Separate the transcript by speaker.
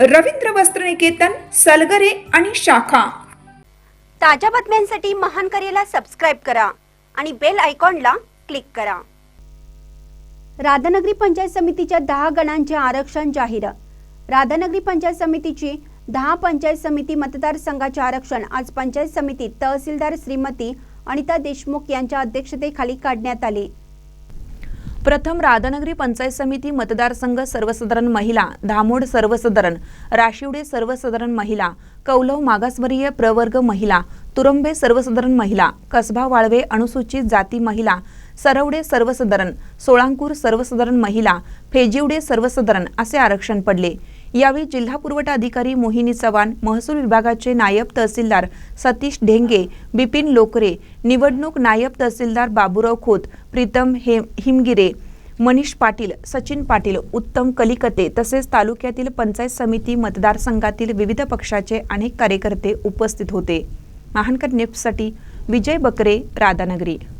Speaker 1: रवींद्र वस्त्रनिकेतन सलगरे आणि शाखा.
Speaker 2: ताज्या बातम्यांसाठी महान करेला सबस्क्राईब करा आणि बेल आयकॉनला क्लिक करा. राधानगरी पंचायत समितीच्या दहा गणांचे आरक्षण जाहीर. राधानगरी पंचायत समितीची दहा पंचायत समिती मतदारसंघाचे आरक्षण आज पंचायत समितीत तहसीलदार श्रीमती अनिता देशमुख यांच्या अध्यक्षतेखाली काढण्यात आले.
Speaker 3: प्रथम राधानगरी पंचायत समिती मतदारसंघ सर्वसाधारण महिला धामोड सर्वसाधारण राशिवडे सर्वसाधारण महिला कौलव मागासवर्गीय प्रवर्ग महिला तुरंबे सर्वसाधारण महिला कसबा वाळवे अनुसूचित जाती महिला सरवडे सर्वसाधारण सोळांकूर सर्वसाधारण महिला फेजिवडे सर्वसाधारण असे आरक्षण पडले. यावेळी जिल्हा पुरवठा अधिकारी मोहिनी चव्हाण महसूल विभागाचे नायब तहसीलदार सतीश ढेंगे बिपिन लोकरे निवडणूक नायब तहसीलदार बाबूराव खोत प्रीतम हे हिमगिरे मनीष पाटील सचिन पाटील उत्तम कलिकते तसेच तालुक्यातील पंचायत समिती मतदारसंघातील विविध पक्षाचे अनेक कार्यकर्ते उपस्थित होते. महानकर नेप्ससाठी विजय बकरे राधानगरी.